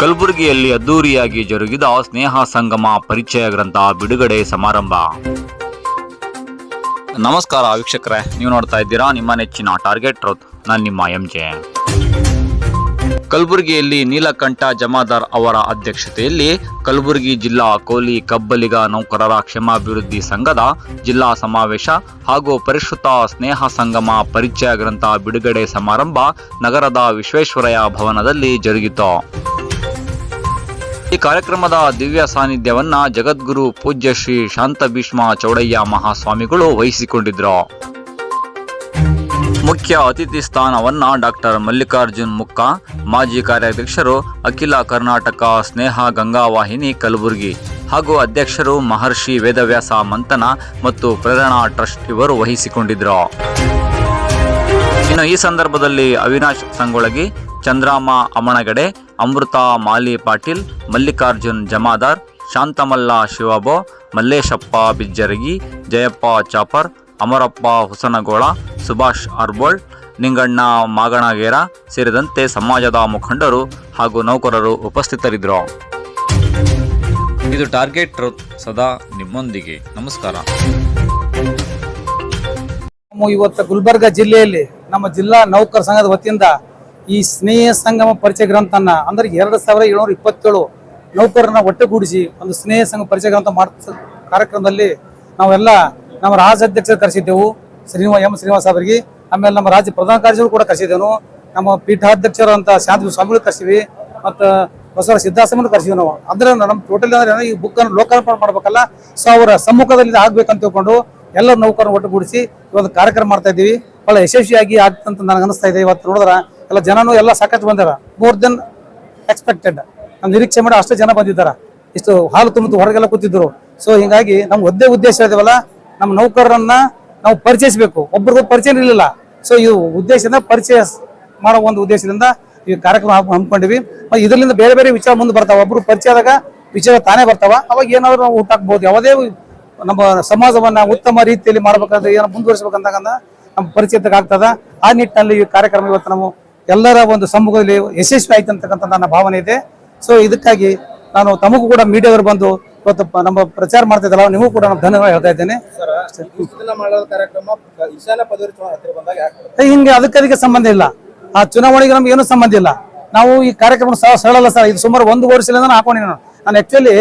ಕಲಬುರಗಿಯಲ್ಲಿ ಅದ್ದೂರಿಯಾಗಿ ಜರುಗಿದ ಸ್ನೇಹ ಸಂಗಮ ಪರಿಚಯ ಗ್ರಂಥ ಬಿಡುಗಡೆ ಸಮಾರಂಭ. ನಮಸ್ಕಾರ ವೀಕ್ಷಕರೇ, ನೀವು ನೋಡ್ತಾ ಇದ್ದೀರಾ ನಿಮ್ಮ ನೆಚ್ಚಿನ ಟಾರ್ಗೆಟ್ ರೋತ್ ನಾನು ನಿಮ್ಮ ಎಂ ಜೆ ಕಲಬುರಗಿಯಲ್ಲಿ ನೀಲಕಂಠ ಜಮಾದಾರ್ ಅವರ ಅಧ್ಯಕ್ಷತೆಯಲ್ಲಿ ಕಲಬುರಗಿ ಜಿಲ್ಲಾ ಕೋಲಿ ಕಬ್ಬಲಿಗ ನೌಕರರ ಕ್ಷೇಮಾಭಿವೃದ್ಧಿ ಸಂಘದ ಜಿಲ್ಲಾ ಸಮಾವೇಶ ಹಾಗೂ ಪರಿಷ್ಕೃತ ಸ್ನೇಹ ಸಂಗಮ ಪರಿಚಯ ಗ್ರಂಥ ಬಿಡುಗಡೆ ಸಮಾರಂಭ ನಗರದ ವಿಶ್ವೇಶ್ವರಯ್ಯ ಭವನದಲ್ಲಿ ಜರುಗಿತು. ಈ ಕಾರ್ಯಕ್ರಮದ ದಿವ್ಯ ಸಾನ್ನಿಧ್ಯವನ್ನ ಜಗದ್ಗುರು ಪೂಜ್ಯ ಶ್ರೀ ಶಾಂತ ಭೀಷ್ಮ ಚೌಡಯ್ಯ ಮಹಾಸ್ವಾಮಿಗಳು ವಹಿಸಿಕೊಂಡಿದ್ರು. ಮುಖ್ಯ ಅತಿಥಿ ಸ್ಥಾನವನ್ನ ಡಾಕ್ಟರ್ ಮಲ್ಲಿಕಾರ್ಜುನ್ ಮುಕ್ಕ, ಮಾಜಿ ಕಾರ್ಯಾಧ್ಯಕ್ಷರು ಅಖಿಲ ಕರ್ನಾಟಕ ಸ್ನೇಹ ಗಂಗಾವಾಹಿನಿ ಕಲಬುರಗಿ ಹಾಗೂ ಅಧ್ಯಕ್ಷರು ಮಹರ್ಷಿ ವೇದವ್ಯಾಸ ಮಂಥನ ಮತ್ತು ಪ್ರೇರಣಾ ಟ್ರಸ್ಟ್ ಇವರು ವಹಿಸಿಕೊಂಡಿದ್ರು. ಇನ್ನು ಈ ಸಂದರ್ಭದಲ್ಲಿ ಅವಿನಾಶ್ ಸಂಗೊಳಗಿ ಚಂದ್ರಾಮ ಅಮಣಗಡೆ ಅಮೃತ ಮಾಲಿ ಪಾಟೀಲ್, ಮಲ್ಲಿಕಾರ್ಜುನ್ ಜಮಾದಾರ್, ಶಾಂತಮಲ್ಲ ಶಿವಬೋ, ಮಲ್ಲೇಶಪ್ಪ ಬಿಜ್ಜರಗಿ, ಜಯಪ್ಪ ಚಾಪರ್, ಅಮರಪ್ಪ ಹುಸನಗೋಳ, ಸುಭಾಷ್ ಅರ್ಬೋಳ್, ನಿಂಗಣ್ಣ ಮಾಗಣಗೇರ ಸೇರಿದಂತೆ ಸಮಾಜದ ಮುಖಂಡರು ಹಾಗೂ ನೌಕರರು ಉಪಸ್ಥಿತರಿದ್ದರು. ಇದು ಟಾರ್ಗೆಟ್ ಟ್ರೂತ್ ಸದಾ ನಿಮ್ಮೊಂದಿಗೆ. ನಮಸ್ಕಾರ. ಇವತ್ತು ಗುಲ್ಬರ್ಗ ಜಿಲ್ಲೆಯಲ್ಲಿ ನಮ್ಮ ಜಿಲ್ಲಾ ನೌಕರ ಸಂಘದ ವತಿಯಿಂದ ಈ ಸ್ನೇಹ ಸಂಗಮ ಪರಿಚಯ ಗ್ರಂಥನ ಅಂದ್ರೆ ಎರಡು ಸಾವಿರದ ಏಳ್ನೂರ ಇಪ್ಪತ್ತೇಳು ನೌಕರರನ್ನ ಒಟ್ಟುಗೂಡಿಸಿ ಒಂದು ಸ್ನೇಹ ಸಂಘ ಪರಿಚಯ ಗ್ರಂಥ ಮಾಡ ಕಾರ್ಯಕ್ರಮದಲ್ಲಿ ನಾವೆಲ್ಲ ನಮ್ಮ ರಾಜ್ಯ ಅಧ್ಯಕ್ಷರು ಕರೆಸಿದ್ದೆವು. ಶ್ರೀನಿವಾಸ ಎಂ ಶ್ರೀನಿವಾಸ ಅವರಿಗೆ. ಆಮೇಲೆ ನಮ್ಮ ರಾಜ್ಯ ಪ್ರಧಾನ ಕಾರ್ಯದರ್ಶಿಗಳು ಕೂಡ ಕರೆಸಿದ್ದೆವು ನಮ್ಮ ಪೀಠಾಧ್ಯಕ್ಷರು ಅಂತ ಶಾಂತಿ ಸ್ವಾಮಿಗಳು ಕರೆಸಿವಿ ಮತ್ತು ಬಸವರ ಸಿದ್ಧಾಶ್ರಮನ ಕರೆಸಿವಿ ನಾವು. ಅಂದ್ರೆ ನಮ್ಮ ಟೋಟಲ್ ಅಂದ್ರೆ ಈ ಬುಕ್ಕನ್ನು ಲೋಕಾರ್ಪಣೆ ಮಾಡಬೇಕಲ್ಲ. ಸೊ ಅವರ ಸಮ್ಮುಖದಲ್ಲಿ ಆಗ್ಬೇಕಂತ ತಿಳ್ಕೊಂಡು ಎಲ್ಲ ನೌಕರನ್ನು ಒಟ್ಟುಗೂಡಿಸಿ ಇವತ್ತು ಕಾರ್ಯಕ್ರಮ ಮಾಡ್ತಾ ಇದ್ದೀವಿ. ಬಹಳ ಯಶಸ್ವಿಯಾಗಿ ಆಗ್ತಂತ ನನಗೆ ಅನಿಸ್ತಾ ಇದೆ. ಇವತ್ತು ನೋಡಿದ್ರ ಎಲ್ಲ ಜನನು ಎಲ್ಲ ಸಾಕಷ್ಟು ಬಂದಾರ. ಮೋರ್ ದೆನ್ ಎಕ್ಸ್ಪೆಕ್ಟೆಡ್ ನಮ್ಮ ನಿರೀಕ್ಷೆ ಮಾಡಿ ಅಷ್ಟೇ ಜನ ಬಂದಿದ್ದಾರೆ. ಇಷ್ಟು ಹಾಲು ತುಂಬುತ್ತು ಹೊರಗೆಲ್ಲ ಕೂತಿದ್ರು. ಸೊ ಹೀಗಾಗಿ ನಮ್ಮ ಒದ್ದೇ ಉದ್ದೇಶ ಇದಾವಲ್ಲ ನಮ್ಮ ನೌಕರರನ್ನ ನಾವು ಪರಿಚಯಿಸಬೇಕು. ಒಬ್ಬರಿಗೂ ಪರಿಚಯ ಇರಲಿಲ್ಲ. ಸೊ ಈ ಉದ್ದೇಶದಿಂದ ಪರಿಚಯ ಮಾಡೋ ಒಂದು ಉದ್ದೇಶದಿಂದ ಈ ಕಾರ್ಯಕ್ರಮ ಹಮ್- ಹಮ್ಮಿಕೊಂಡಿವಿ. ಇದರಿಂದ ಬೇರೆ ಬೇರೆ ವಿಚಾರ ಮುಂದೆ ಬರ್ತಾವ. ಒಬ್ರು ಪರಿಚಯ ಆದಾಗ ವಿಚಾರ ತಾನೇ ಬರ್ತಾವ. ಅವಾಗ ಏನಾದ್ರು ನಾವು ಹುಟ್ಟಾಕ್ಬೋದು ಯಾವುದೇ ನಮ್ಮ ಸಮಾಜವನ್ನ ಉತ್ತಮ ರೀತಿಯಲ್ಲಿ ಮಾಡ್ಬೇಕಂದ್ರೆ, ಏನೋ ಮುಂದುವರಿಸಬೇಕಂದಾಗ ನಮ್ಮ ಪರಿಚಯಕ್ಕೆ ಆಗ್ತದ. ಆ ನಿಟ್ಟಿನಲ್ಲಿ ಈ ಕಾರ್ಯಕ್ರಮ ಇವತ್ತು ನಾವು ಎಲ್ಲರ ಒಂದು ಸಮ್ಮುಖದಲ್ಲಿ ಯಶಸ್ವಿ ಆಯ್ತು ಅಂತಕ್ಕಂಥ ನನ್ನ ಭಾವನೆ ಇದೆ. ಸೊ ಇದಕ್ಕಾಗಿ ನಾನು ತಮಗೂ ಕೂಡ ಮೀಡಿಯಾದವರು ಬಂದು ಇವತ್ತು ನಮ್ಮ ಪ್ರಚಾರ ಮಾಡ್ತಾ ಇದ್ದಲ್ಲ ನಿಮಗೂ ಕೂಡ ನಾನು ಧನ್ಯವಾದ ಹೇಳ್ತಾ ಇದ್ದೇನೆ. ಹಿಂಗೆ ಅದಕ್ಕೆ ಅದಕ್ಕೆ ಸಂಬಂಧ ಇಲ್ಲ. ಆ ಚುನಾವಣೆಗೆ ನಮ್ಗೆ ಏನೂ ಸಂಬಂಧ ಇಲ್ಲ. ನಾವು ಈ ಕಾರ್ಯಕ್ರಮ ಸಹ ಸರಳಲ್ಲ ಸರ್. ಇದು ಸುಮಾರು ಒಂದು ವರ್ಷದಿಂದ ನಾನು ಹಾಕೊಂಡಿನಿ ನಾನು. ನಾನು ಆಕ್ಚುಲಿ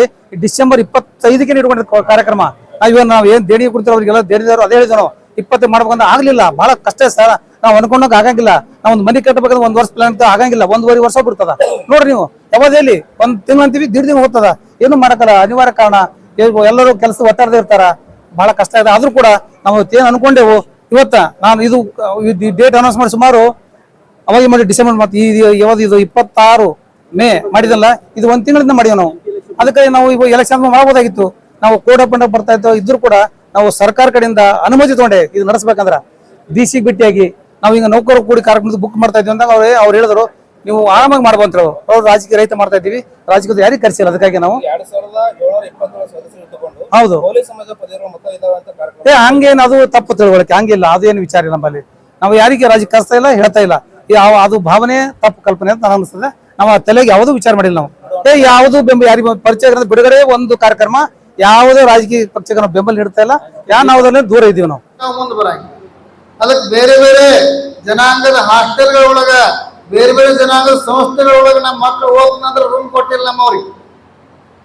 ಡಿಸೆಂಬರ್ ಇಪ್ಪತ್ತೈದಕ್ಕೆ ಇಟ್ಕೊಂಡಿದ್ದ ಕಾರ್ಯಕ್ರಮ. ನಾವು ಇವಾಗ ನಾವು ಏನು ದೇಣಿಗೆ ಕೊಡ್ತಾರೆ ಅವ್ರಿಗೆಲ್ಲ ದೇಣಿದಾರು ಅದೇ ಹೇಳಿದ್ರು ನಾವು. ಇಪ್ಪತ್ತು ಮಾಡ್ಬೇಕಂತ ಆಗ್ಲಿಲ್ಲ. ಬಹಳ ಕಷ್ಟ ಸರ್. ನಾವು ಅನ್ಕೊಂಡಾಗ ಆಗಂಗಿಲ್ಲ. ನಾವು ಒಂದು ಮನೆ ಕಟ್ಟಬೇಕಂದ್ರೆ ಒಂದ್ ವರ್ಷ ಪ್ಲಾನ್ ಆಗಂಗಿಲ್ಲ. ಒಂದೂವರೆ ವರ್ಷ ಬಿಡ್ತದ. ನೋಡ್ರಿ ನೀವು, ಯಾವಾಗಲಿ ಒಂದ್ ತಿಂಗಳು ಅಂತೀವಿ ದಿಢ ದಿನ ಹೋಗ್ತದ. ಏನು ಮಾಡಕ್ಕಲ್ಲ ಅನಿವಾರ್ಯ ಕಾರಣ. ಎಲ್ಲರೂ ಕೆಲಸ ಒತ್ತಡದ ಇರ್ತಾರ. ಬಹಳ ಕಷ್ಟ ಇದೆ. ಆದ್ರೂ ಕೂಡ ನಾವು ಏನು ಅನ್ಕೊಂಡೆವು, ಇವತ್ತ ನಾನು ಇದು ಡೇಟ್ ಅನೌನ್ಸ್ ಮಾಡಿ ಸುಮಾರು, ಅವಾಗ ಮಾಡಿ ಡಿಸೆಂಬರ್ ಮತ್ತೆ ಯಾವ್ದು ಇದು, ಇಪ್ಪತ್ತಾರು ಮೇ ಮಾಡಿದಲ್ಲ ಇದು ಒಂದ್ ತಿಂಗಳಿಂದ ಮಾಡಿದ್ವಿ ನಾವು. ಅದಕ್ಕೆ ನಾವು ಇವಾಗ ಎಲೆಕ್ಷನ್ ಮಾಡಬಹುದಾಗಿತ್ತು ನಾವು ಕೋಡ ಅಪ್ ಬರ್ತಾ ಇತ್ತು ಇದ್ರು ಕೂಡ ನಾವು ಸರ್ಕಾರ ಕಡೆಯಿಂದ ಅನುಮತಿ ತಗೊಂಡೆ. ಇದು ನಡೆಸ್ಬೇಕಂದ್ರ. ಡಿ ಸಿ ಭೇಟಿಯಾಗಿ ನಾವು ಈಗ ನೌಕರರು ಕೂಡಿ ಕಾರ್ಯಕ್ರಮದ ಬುಕ್ ಮಾಡ್ತಾ ಇದ್ದೀವಿ ಅಂದಾಗ ಅವ್ರು ಅವ್ರು ಹೇಳಿದ್ರು ನೀವು ಆರಾಮಾಗಿ ಮಾಡ್ಬಂತ ಅವ್ರು ರಾಜಕೀಯ ರೈತ ಮಾಡ್ತಾ ಇದ್ದೀವಿ. ರಾಜಕೀಯದ ಯಾರಿಗೆ ಕರೆಸಿಲ್ಲ ಅದಕ್ಕಾಗಿ ನಾವು? ಹೌದು. ಏ ಹಂಗೇನು ಅದು ತಪ್ಪು ತಿಳುವಳಿಕೆ. ಹಂಗಿಲ್ಲ. ಅದೇನು ವಿಚಾರ ಇಲ್ಲ ನಮ್ಮಲ್ಲಿ. ನಾವು ಯಾರಿಗೆ ರಾಜಕೀಯ ಕರೆಸ್ತಾ ಇಲ್ಲ ಹೇಳ್ತಾ ಇಲ್ಲ. ಯಾವ ಅದು ಭಾವನೆ ತಪ್ಪು ಕಲ್ಪನೆ ಅಂತ ನಾನು ಅನಿಸ್ತದೆ ನಾವು ಆ ತಲೆಗೆ ಯಾವುದೂ ವಿಚಾರ ಮಾಡಿಲ್ಲ ನಾವು. ಏ ಯಾವುದು ಬೆಂಬಲ ಯಾರಿಗೆ ಪರಿಚಯ ಬಿಡುಗಡೆ ಒಂದು ಕಾರ್ಯಕ್ರಮ ಯಾವುದೇ ರಾಜಕೀಯ ಪಕ್ಷಕ್ಕೆ ನಾವು ಬೆಂಬಲ ನೀಡ್ತಾ ಇಲ್ಲ. ಯಾವ ನಾವು ದೂರ ಇದ್ದೀವಿ ನಾವು. ಅದಕ್ಕೆ ಬೇರೆ ಬೇರೆ ಜನಾಂಗದ ಹಾಸ್ಟೆಲ್ಗಳ ಒಳಗ, ಬೇರೆ ಬೇರೆ ಜನಾಂಗದ ಸಂಸ್ಥೆಗಳ ಒಳಗ ನಮ್ಮ ಮಕ್ಕಳು ಹೋಗ್ತಂದ್ರೆ ರೂಮ್ ಕೊಟ್ಟಿಲ್ಲ ನಮ್ಮವ್ರಿಗೆ.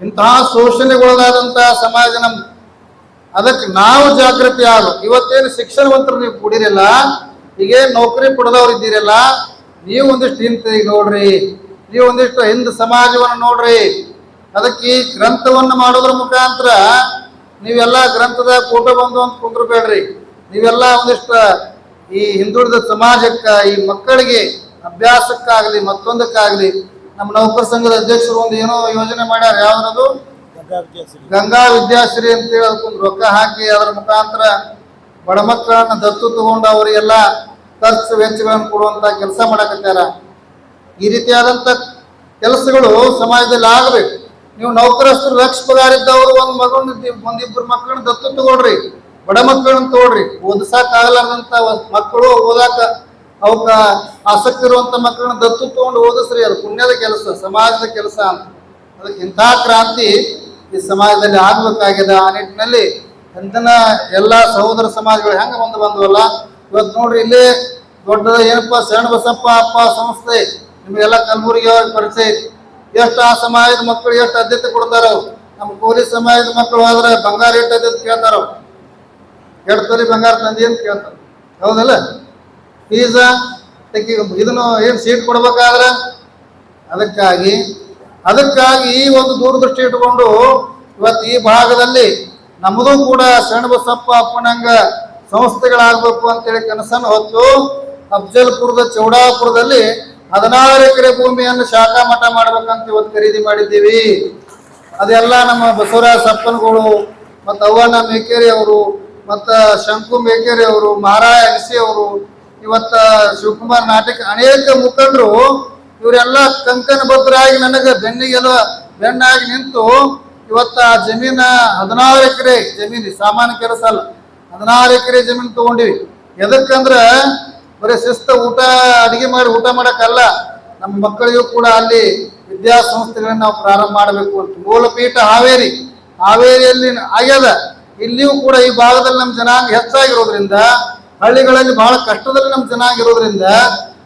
ಇಂತಹ ಶೋಷಣೆಗೊಳಗಾದಂತಹ ಸಮಾಜ ನಮ್ಮ ಅದಕ್ಕೆ ನಾವು ಜಾಗೃತಿ ಆಗ್ಬೇಕು. ಇವತ್ತೇನು ಶಿಕ್ಷಣವಂತರು ನೀವು ಕೂಡಿರಲ್ಲ ಈಗೇನು ನೌಕರಿ ಪಡೆದವ್ರು ಇದ್ದೀರಲ್ಲ, ನೀವು ಒಂದಿಷ್ಟು ಹಿಂದೆ ನೋಡ್ರಿ. ನೀವು ಒಂದಿಷ್ಟು ಹಿಂದ ಸಮಾಜವನ್ನು ನೋಡ್ರಿ. ಅದಕ್ಕೆ ಈ ಗ್ರಂಥವನ್ನು ಮಾಡೋದ್ರ ಮುಖಾಂತರ ನೀವೆಲ್ಲ ಗ್ರಂಥದ ಫೋಟೋ ಬಂದು ಅಂತ ಕುಂದ್ರಬೇಡ್ರಿ. ನೀವೆಲ್ಲ ಒಂದಿಷ್ಟು ಈ ಹಿಂದುಳಿದ ಸಮಾಜಕ್ಕೆ ಈ ಮಕ್ಕಳಿಗೆ ಅಭ್ಯಾಸಕ್ಕಾಗಲಿ ಮತ್ತೊಂದಕ್ಕಾಗಲಿ ನಮ್ಮ ನೌಕರ ಸಂಘದ ಅಧ್ಯಕ್ಷರು ಒಂದು ಏನೋ ಯೋಜನೆ ಮಾಡ್ಯಾರ ಯಾವ್ದು ಗಂಗಾ ವಿದ್ಯಾಶ್ರೀ. ಅಂತ ಹೇಳಿ ಅದಕ್ಕೊಂದು ರೊಕ್ಕ ಹಾಕಿ ಅದರ ಮುಖಾಂತರ ಬಡ ಮಕ್ಕಳನ್ನ ದತ್ತು ತಗೊಂಡು ಅವರಿಗೆಲ್ಲ ಖರ್ಚು ವೆಚ್ಚಗಳನ್ನು ಕೊಡುವಂತ ಕೆಲಸ ಮಾಡಕತ್ತಾರ. ಈ ರೀತಿಯಾದಂತ ಕೆಲಸಗಳು ಸಮಾಜದಲ್ಲಿ ಆಗಬೇಕು. ನೀವು ನೌಕರಸ್ಥರು ಲಕ್ಷ ಪಗಾರ ಇದ್ದವರು ಒಂದು ಮಗನ ಒಂದಿಬ್ಬರು ಮಕ್ಕಳನ್ನ ದತ್ತು ತಗೊಳ್ರಿ. ಬಡ ಮಕ್ಕಳನ್ನ ತೋಡ್ರಿ ಓದಿಸಕ್ ಆಗಲಾರ್ದಂತ ಮಕ್ಕಳು ಓದಾಕ ಅವಕ್ಕ ಆಸಕ್ತಿ ಇರುವಂತ ಮಕ್ಕಳನ್ನ ದತ್ತು ತಗೊಂಡು ಓದಿಸ್ರಿ. ಅದು ಪುಣ್ಯದ ಕೆಲಸ, ಸಮಾಜದ ಕೆಲಸ ಅಂತ. ಅದಕ್ಕೆ ಇಂಥ ಕ್ರಾಂತಿ ಈ ಸಮಾಜದಲ್ಲಿ ಆಗ್ಬೇಕಾಗಿದೆ. ಆ ನಿಟ್ಟಿನಲ್ಲಿ ಎಂತನ ಎಲ್ಲಾ ಸಹೋದರ ಸಮಾಜಗಳು ಹೆಂಗ ಬಂದು ಬಂದವಲ್ಲ? ಇವತ್ತು ನೋಡ್ರಿ ಇಲ್ಲಿ ದೊಡ್ಡದ ಏನಪ್ಪ ಶರಣ ಬಸಪ್ಪ ಅಪ್ಪ ಸಂಸ್ಥೆ. ನಿಮಗೆಲ್ಲ ಕಲಬುರಗಿ ಅವ್ರಿಗೆ ಪರಿಚಯ ಎಷ್ಟು ಆ ಸಮಾಜದ ಮಕ್ಕಳು ಎಷ್ಟು ಆದ್ಯತೆ ಕೊಡ್ತಾರ? ನಮ್ಮ ಕೋಲಿ ಸಮಾಜದ ಮಕ್ಕಳು ಆದ್ರೆ ಬಂಗಾರ ಎಷ್ಟು ಆದ್ಯತೆ ಕೇಳ್ತಾರ? ಎರಡು ತೊಲಿ ಬಂಗಾರ ತಂದಿ ಅಂತ ಕೇಳ್ತಾರೆ. ಹೌದಲ್ಲ? ಫೀಸ? ಇದನ್ನು ಏನು ಸೀಟ್ ಕೊಡ್ಬೇಕಾದ್ರೆ? ಅದಕ್ಕಾಗಿ ಅದಕ್ಕಾಗಿ ಈ ಒಂದು ದೂರದೃಷ್ಟಿ ಇಟ್ಕೊಂಡು ಇವತ್ತು ಈ ಭಾಗದಲ್ಲಿ ನಮ್ಮದು ಕೂಡ ಶರಣಬಸಪ್ಪ ಅಪ್ಪನಂಗ ಸಂಸ್ಥೆಗಳಾಗಬೇಕು ಅಂತೇಳಿ ಕನಸನ್ನು ಹೊತ್ತು ಅಫ್ಜಲ್ಪುರದ, ಚೌಡಾಪುರದಲ್ಲಿ ಹದಿನಾರು ಎಕರೆ ಭೂಮಿಯನ್ನು ಶಾಖಾ ಮಠ ಮಾಡ್ಬೇಕಂತ ಇವತ್ತು ಖರೀದಿ ಮಾಡಿದ್ದೀವಿ. ಅದೆಲ್ಲ ನಮ್ಮ ಬಸವರಾಜ ಸಪ್ಪನಗಳು ಮತ್ತು ಅವ್ವನ ಮೇಕೇರಿ ಅವರು ಮತ್ತು ಶಂಕು ಮೇಕೇರಿ ಅವರು ಮಹಾರಾಯ ಅಗಸಿ ಅವರು, ಇವತ್ತ ಶಿವಕುಮಾರ್ ನಾಟಕ ಅನೇಕ ಮುಖಂಡರು, ಇವರೆಲ್ಲ ಕಂಕಣ ಭದ್ರಾಗಿ ನನಗೆ ಬೆನ್ನಿಗೆಲ್ಲ ಬೆನ್ನಾಗಿ ನಿಂತು ಇವತ್ತ ಆ ಜಮೀನ ಹದಿನಾರು ಎಕರೆ ಜಮೀನು, ಸಾಮಾನ್ಯ ಕೆಲಸ ಅಲ್ಲ, ಹದಿನಾರು ಎಕರೆ ಜಮೀನು ತಗೊಂಡಿವಿ. ಎದಕ್ಕಂದ್ರೆ ಬರೀ ಶಿಸ್ತ ಊಟ, ಅಡುಗೆ ಮಾಡಿ ಊಟ ಮಾಡೋಕ್ಕಲ್ಲ, ನಮ್ಮ ಮಕ್ಕಳಿಗೂ ಕೂಡ ಅಲ್ಲಿ ವಿದ್ಯಾಸಂಸ್ಥೆಗಳನ್ನ ನಾವು ಪ್ರಾರಂಭ ಮಾಡಬೇಕು ಅಂತ ಮೂಲಪೀಠ ಹಾವೇರಿ, ಹಾವೇರಿಯಲ್ಲಿ ಆಗ್ಯದ. ಇಲ್ಲಿಯೂ ಕೂಡ ಈ ಭಾಗದಲ್ಲಿ ನಮ್ಮ ಜನಾಂಗ ಹೆಚ್ಚಾಗಿರೋದ್ರಿಂದ, ಹಳ್ಳಿಗಳಲ್ಲಿ ಬಹಳ ಕಷ್ಟದಲ್ಲಿ ನಮ್ಮ ಜನಾಂಗ ಇರೋದ್ರಿಂದ,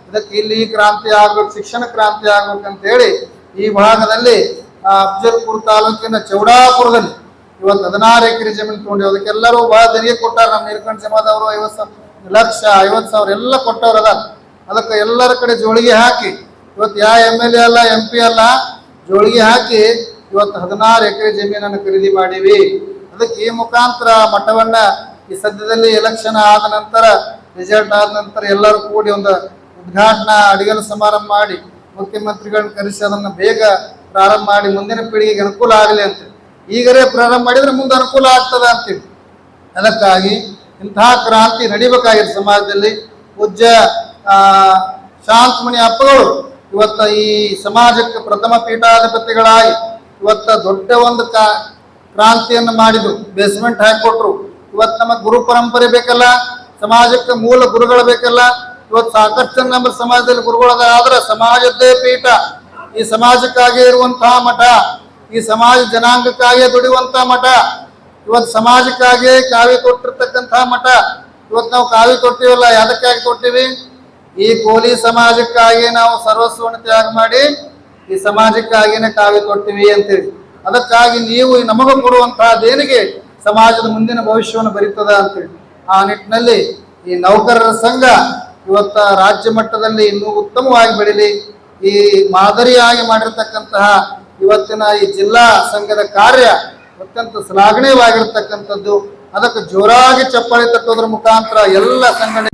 ಇದಕ್ಕೆ ಇಲ್ಲಿ ಕ್ರಾಂತಿ ಆಗ್ಬೇಕು ಶಿಕ್ಷಣ ಕ್ರಾಂತಿ ಆಗ್ಬೇಕಂತ ಹೇಳಿ ಈ ಭಾಗದಲ್ಲಿ ಅಫ್ಜಲ್ಪುರ ತಾಲೂಕಿನ ಚೌಡಾಪುರದಲ್ಲಿ ಇವತ್ತು ಹದಿನಾರು ಎಕರೆ ಜಮೀನು ತಗೊಂಡು ಅದಕ್ಕೆಲ್ಲರೂ ಬಹಳ ದೇಣಿಗೆ ಕೊಟ್ಟಾರ. ನಮ್ಮ ನೀರ್ಕಂಡ್ ಜಮಾದವರು ಐವತ್ತು ಲಕ್ಷ ಐವತ್ತು ಸಾವಿರ ಎಲ್ಲ ಕೊಟ್ಟವ್ರು ಅದ ಅದಕ್ಕೆ ಎಲ್ಲರ ಕಡೆ ಜೋಳಿಗೆ ಹಾಕಿ, ಇವತ್ತು ಯಾವ ಎಂ ಎಲ್ ಎ ಅಲ್ಲ ಎಂ ಪಿ ಅಲ್ಲ, ಜೋಳಿಗೆ ಹಾಕಿ ಇವತ್ತು ಹದಿನಾರು ಎಕರೆ ಜಮೀನನ್ನು ಖರೀದಿ ಮಾಡೀವಿ. ಅದಕ್ಕೆ ಈ ಮುಖಾಂತರ ಮಠವನ್ನ ಈ ಸದ್ಯದಲ್ಲಿ ಎಲೆಕ್ಷನ್ ಆದ ನಂತರ ರಿಸಲ್ಟ್ ಆದ ನಂತರ ಎಲ್ಲರೂ ಕೂಡಿ ಒಂದು ಉದ್ಘಾಟನಾ ಅಡಿಗಲು ಸಮಾರಂಭ ಮಾಡಿ, ಮುಖ್ಯಮಂತ್ರಿಗಳನ್ನ ಕರೆಸಿ ಅದನ್ನು ಬೇಗ ಪ್ರಾರಂಭ ಮಾಡಿ, ಮುಂದಿನ ಪೀಳಿಗೆಗೆ ಅನುಕೂಲ ಆಗಲಿ ಅಂತ. ಈಗಲೇ ಪ್ರಾರಂಭ ಮಾಡಿದ್ರೆ ಮುಂದೆ ಅನುಕೂಲ ಆಗ್ತದ ಅಂತೀವಿ. ಅದಕ್ಕಾಗಿ ಇಂತಹ ಕ್ರಾಂತಿ ನಡಿಬೇಕಾಗಿದೆ ಸಮಾಜದಲ್ಲಿ. ಪೂಜ್ಯ ಶಾಂತಮಣಿ ಅಪ್ಪಗಳು ಇವತ್ತ ಈ ಸಮಾಜಕ್ಕೆ ಪ್ರಥಮ ಪೀಠಾಧಿಪತಿಗಳಾಗಿ ಇವತ್ತ ದೊಡ್ಡ ಒಂದು ಕ್ರಾಂತಿಯನ್ನು ಮಾಡಿದ್ರು ಬೇಸ್ಮೆಂಟ್ ಹಾಕಿಕೊಟ್ರು. ಇವತ್ತು ನಮಗೆ ಗುರು ಪರಂಪರೆ ಬೇಕಲ್ಲ, ಸಮಾಜಕ್ಕೆ ಮೂಲ ಗುರುಗಳು ಬೇಕಲ್ಲ. ಇವತ್ತು ಸಾಕಷ್ಟು ನಮ್ಮ ಸಮಾಜದಲ್ಲಿ ಗುರುಗಳದ ಆದ್ರೆ ಸಮಾಜದ್ದೇ ಪೀಠ. ಈ ಸಮಾಜಕ್ಕಾಗಿ ಇರುವಂತಹ ಮಠ, ಈ ಸಮಾಜ ಜನಾಂಗಕ್ಕಾಗಿ ದುಡಿಯುವಂತಹ ಮಠ. ಇವತ್ತು ಸಮಾಜಕ್ಕಾಗಿ ಕಾವಿ ತೊಟ್ಟಿರ್ತಕ್ಕಂತಹ ಮಠ. ಇವತ್ತು ನಾವು ಕಾವಿ ತೊಟ್ಟಿವಲ್ಲ ಯಾದಕ್ಕಾಗಿ ತೊಟ್ಟಿವಿ ಈ ಕೋಲಿ ಸಮಾಜಕ್ಕಾಗಿ ನಾವು ಸರ್ವಸ್ವವನ್ನು ತ್ಯಾಗ ಮಾಡಿ, ಈ ಸಮಾಜಕ್ಕಾಗಿನೇ ಕಾವಿ ತೊಟ್ಟಿವಿ ಅಂತೇಳಿ. ಅದಕ್ಕಾಗಿ ನೀವು ನಮಗೂ ಕೊಡುವಂತಹ ದೇಣಿಗೆ ಸಮಾಜದ ಮುಂದಿನ ಭವಿಷ್ಯವನ್ನು ಬರೀತದ ಅಂತೇಳಿ. ಆ ನಿಟ್ಟಿನಲ್ಲಿ ಈ ನೌಕರರ ಸಂಘ ಇವತ್ತ ರಾಜ್ಯ ಮಟ್ಟದಲ್ಲಿ ಇನ್ನೂ ಉತ್ತಮವಾಗಿ ಬೆಳೀಲಿ. ಈ ಮಾದರಿಯಾಗಿ ಮಾಡಿರ್ತಕ್ಕಂತಹ ಇವತ್ತಿನ ಈ ಜಿಲ್ಲಾ ಸಂಘದ ಕಾರ್ಯ ಅತ್ಯಂತ ಶ್ಲಾಘನೀಯವಾಗಿರ್ತಕ್ಕಂಥದ್ದು. ಅದಕ್ಕೆ ಜೋರಾಗಿ ಚಪ್ಪಾಳೆ ತಟ್ಟೋದ್ರ ಮುಖಾಂತರ ಎಲ್ಲ ಸಂಘಟನೆ